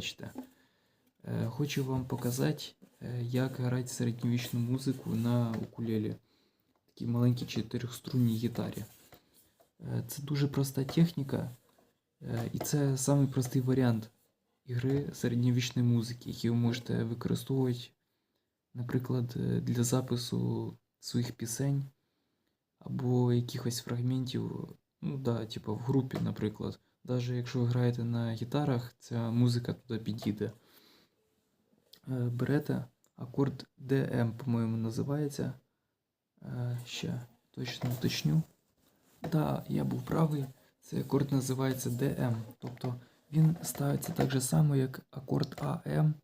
бачите. Е, Хочу вам показати, е, як грати середньовічну музику на укулелі. Такій маленькій чотирьохструнній гітарі. Е, Це дуже проста техніка, і це самий простий варіант ігри середньовічної музики, які ви можете використовувати, наприклад, для запису своїх пісень або якихось фрагментів, ну да, типу в групі, наприклад. Навіть якщо ви граєте на гітарах, ця музика туди підійде. Е, Берете акорд DM, по-моєму, називається. Е, Ще точно уточню. Да, я був правий. Цей акорд називається DM. Тобто він ставиться так же само, як акорд АМ,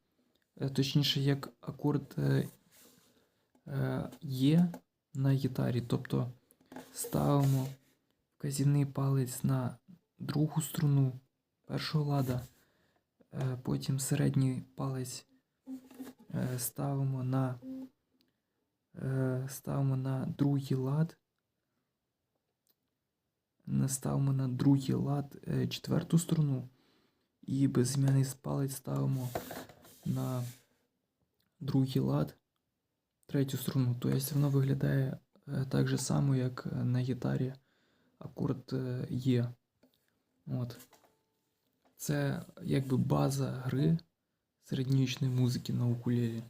е, точніше, як акорд е, на гітарі. Тобто ставимо вказівний палець на другу струну першого лада, е, потім середній палець е, ставимо на, е, ставимо на другий лад, ставимо на другий лад четверту струну і безім'яний палець ставимо на другий лад третю струну. Тобто воно виглядає так же само, як на гітарі акорд Є. От. Це якби база гри середньовічної музики на укулелі.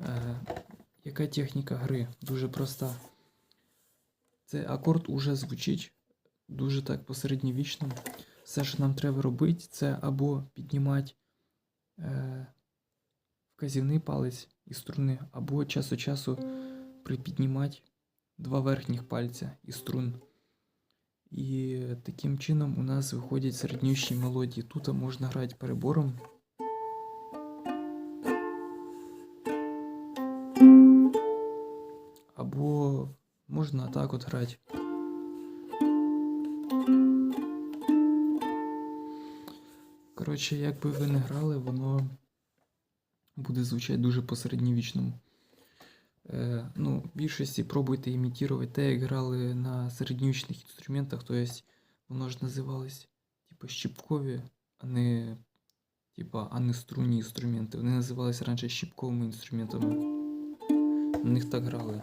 Е, яка техніка гри? Дуже проста. Цей акорд уже звучить дуже так посередньовічно. Все, що нам треба робити, це або піднімати е, вказівний палець із струни, або час від часу припіднімати два верхніх пальця із струн. І таким чином у нас виходять середньовічні мелодії. Тут можна грати перебором. Або можна так от грати. Коротше, як би ви не грали, воно буде звучати дуже по-середньовічному. Е, ну, в більшості пробуйте імітувати те, як грали на середньовічних інструментах, тобто воно ж називалось типу щіпкові, а не, типу, а не струнні інструменти. Вони називалися раніше щіпковими інструментами. На них так грали.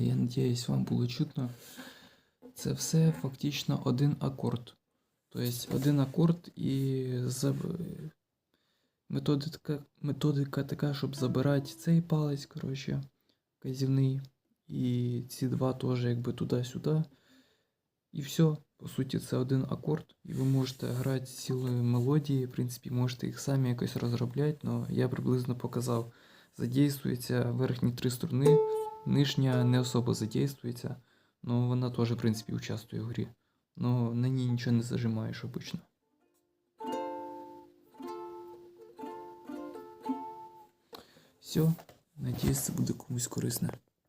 Я надіюсь, вам було чутно. Це все фактично один акорд. Тобто один акорд і методика, методика така, щоб забирати цей палець, коротше, вказівний. І ці два теж якби туди-сюди. І все. По суті, це один акорд. І ви можете грати цілі мелодії. В принципі, можете їх самі якось розробляти, але я приблизно показав. Задействуються верхні три струни. Нижня не особо задействується, але вона теж, в принципі, участвує в грі. Но на ній нічого не зажимаєш обично. Все, надіюсь, це буде комусь корисне.